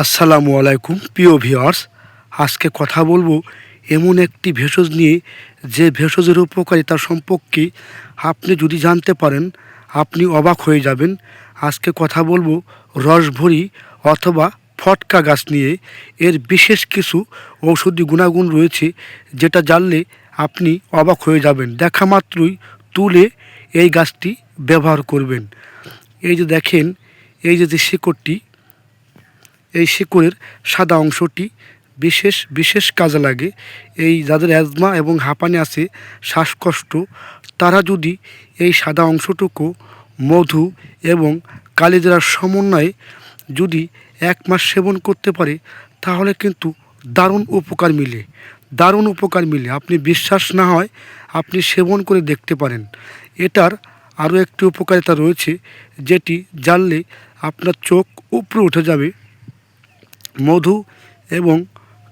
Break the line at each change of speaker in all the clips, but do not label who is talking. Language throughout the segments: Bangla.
আসসালামু আলাইকুম, প্রিয় ভিউয়ার্স। আজকে কথা বলব এমন একটি ভেষজ নিয়ে, যে ভেষজের উপকারিতা সম্পর্কে আপনি যদি জানতে পারেন, আপনি অবাক হয়ে যাবেন। আজকে কথা বলব রসভরি অথবা ফটকা গাছ নিয়ে। এর বিশেষ কিছু ঔষধি গুণাগুণ রয়েছে, যেটা জানলে আপনি অবাক হয়ে যাবেন। দেখা মাত্রই তুলে এই গাছটি ব্যবহার করবেন। এই যে দেখেন, এই যে শিকড়টি এই শিকড়ের সাদা অংশটি বিশেষ বিশেষ কাজে লাগে। এই যাদের অ্যাজমা এবং হাঁপানি আছে, শ্বাসকষ্ট, তারা যদি এই সাদা অংশটুকু মধু এবং কালিজিরার সমন্বয়ে যদি এক মাস সেবন করতে পারে, তাহলে কিন্তু দারুণ উপকার মিলে। দারুণ উপকার মিলে। আপনি বিশ্বাস না হয় আপনি সেবন করে দেখতে পারেন। এটার আরও একটি উপকারিতা রয়েছে, যেটি জানলে আপনার চোখ উপরে উঠে যাবে। মধু এবং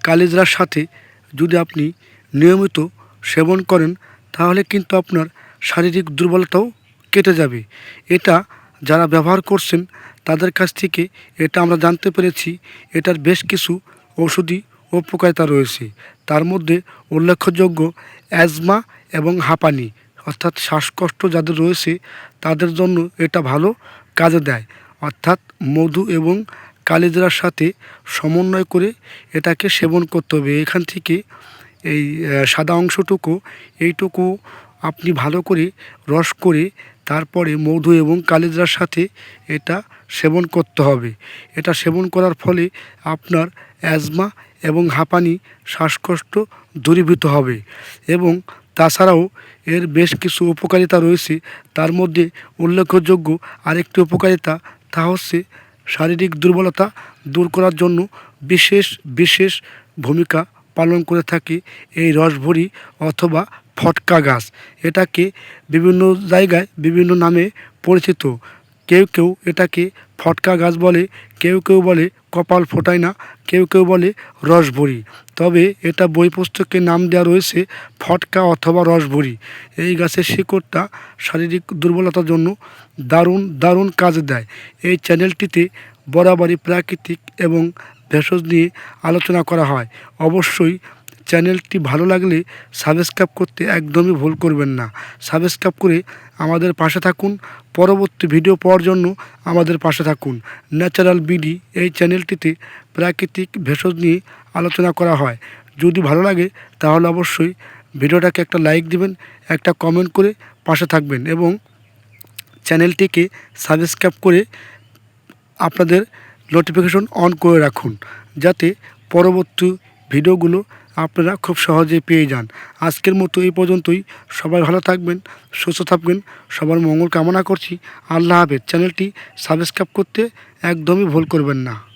কালিজরার সাথে যদি আপনি নিয়মিত সেবন করেন, তাহলে কিন্তু আপনার শারীরিক দুর্বলতাও কেটে যাবে। এটা যারা ব্যবহার করছেন, তাদের কাছ থেকে এটা আমরা জানতে পেরেছি, এটার বেশ কিছু ঔষধি উপকারিতা রয়েছে। তার মধ্যে উল্লেখযোগ্য অ্যাজমা এবং হাঁপানি, অর্থাৎ শ্বাসকষ্ট যাদের রয়েছে, তাদের জন্য এটা ভালো কাজে দেয়। অর্থাৎ মধু এবং কালিজিরার সাথে সমন্বয় করে এটাকে সেবন করতে হবে। এখান থেকে এই সাদা অংশটুকু, এইটুকু আপনি ভালো করে রস করে তারপরে মধু এবং কালিজিরার সাথে এটা সেবন করতে হবে। এটা সেবন করার ফলে আপনার অ্যাজমা এবং হাঁপানি শ্বাসকষ্ট দূরীভূত হবে এবং তাছাড়াও এর বেশ কিছু উপকারিতা রয়েছে। তার মধ্যে উল্লেখযোগ্য আরেকটি উপকারিতা তা হচ্ছে শারীরিক দুর্বলতা দূর করার জন্য বিশেষ বিশেষ ভূমিকা পালন করে থাকে এই রসভরি অথবা ফটকা গাছ। এটাকে বিভিন্ন জায়গায় বিভিন্ন নামে পরিচিত। কেউ কেউ এটাকে ফটকা গাছ বলে কেউ কেউ বলে কপাল ফোটায় না, কেউ কেউ বলে রসভরি তবে এটা বই পুস্তকে নাম দেওয়া রয়েছে ফটকা অথবা রসভরি এই গাছের শিকড়টা শারীরিক দুর্বলতার জন্য দারুণ দারুণ কাজ দেয়। এই চ্যানেলটিতে বরাবরই প্রাকৃতিক এবং ভেষজ নিয়ে আলোচনা করা হয়। অবশ্যই চ্যানেলটি ভালো লাগলে সাবস্ক্রাইব করতে একদমই ভুল করবেন না। সাবস্ক্রাইব করে আমাদের পাশে থাকুন। পরবর্তী ভিডিও পাওয়ার জন্য আমাদের পাশে থাকুন। ন্যাচারাল বিডি এই চ্যানেলটিতে প্রাকৃতিক ভেষজ নিয়ে আলোচনা করা হয়। যদি ভালো লাগে তাহলে অবশ্যই ভিডিওটাকে একটা লাইক দিবেন, একটা কমেন্ট করে পাশে থাকবেন এবং চ্যানেলটিকে সাবস্ক্রাইব করে আপনাদের নোটিফিকেশন অন করে রাখুন। যাতে পরবর্তী ভিডিওগুলো আপনারা খুব সহজে পেয়ে যান। আজকের মতো এই পর্যন্তই। সবাই ভালো থাকবেন, সুস্থ থাকবেন। সবার মঙ্গল কামনা করছি। আল্লাহ হাফেজ। চ্যানেলটি সাবস্ক্রাইব করতে একদমই ভুল করবেন না।